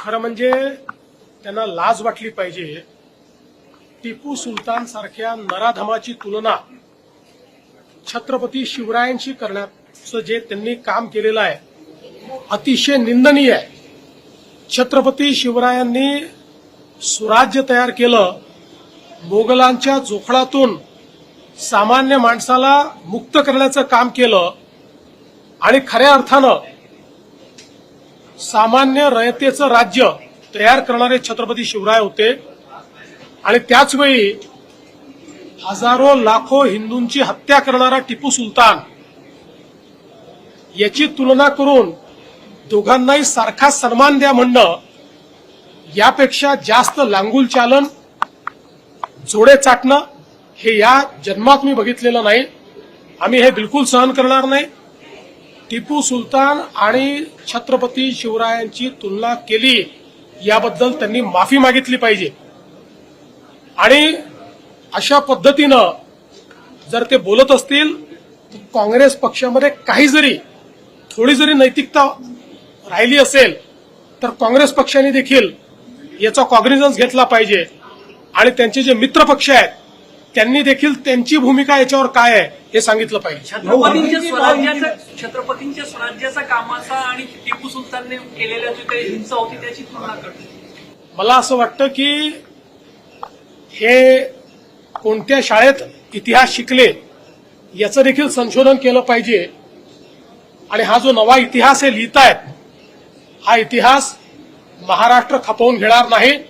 खरं म्हणजे त्यांना लाज वाटली पाहिजे. टिपू सुलतान सारख्या नराधमाची तुलना छत्रपती शिवरायांशी करण्याचं जे त्यांनी काम केलेलं आहे अतिशय निंदनीय आहे. छत्रपती शिवरायांनी सुराज्य तयार केलं मोगलांच्या जोखडातून सामान्य माणसाला मुक्त करण्याचं काम केलं आणि खऱ्या अर्थानं सामान्य रयतेचं राज्य तयार करणारे छत्रपती शिवराय होते. आणि त्याचवेळी हजारो लाखो हिंदूंची हत्या करणारा टिपू सुलतान याची तुलना करून दोघांनाही सारखा सन्मान द्या म्हणणं यापेक्षा जास्त लांगुल चालन जोडे चाटणं हे या जन्मात मी बघितलेलं नाही. आम्ही हे बिलकुल सहन करणार नाही. टिपू सुलतान आणि छत्रपती शिवरायांची तुलना केली याबद्दल त्यांनी माफी मागितली पाहिजे. आणि अशा पद्धतीनं जर ते बोलत असतील तर काँग्रेस पक्षामध्ये काही जरी थोडी जरी नैतिकता राहिली असेल तर काँग्रेस पक्षाने देखील याचा कॉग्निझन्स घेतला पाहिजे. आणि त्यांचे जे मित्र पक्ष आहेत त्यांनी देखील त्यांची भूमिका याच्यावर काय आहे हे सांगितलं पाहिजे. छत्रपतींच्या स्वराज्याचा छत्रपतींच्या स्वराज्याचा कामाचा आणि टिपू सुलतानने केलेल्या जी काही हिंसा होती त्याची तुलना करतो. मला असं वाटतं की हे कोणत्या शाळेत इतिहास शिकले याचं देखील संशोधन केलं पाहिजे. आणि हा जो नवा इतिहास हे लिहितायत हा इतिहास महाराष्ट्र खपवून घेणार नाही.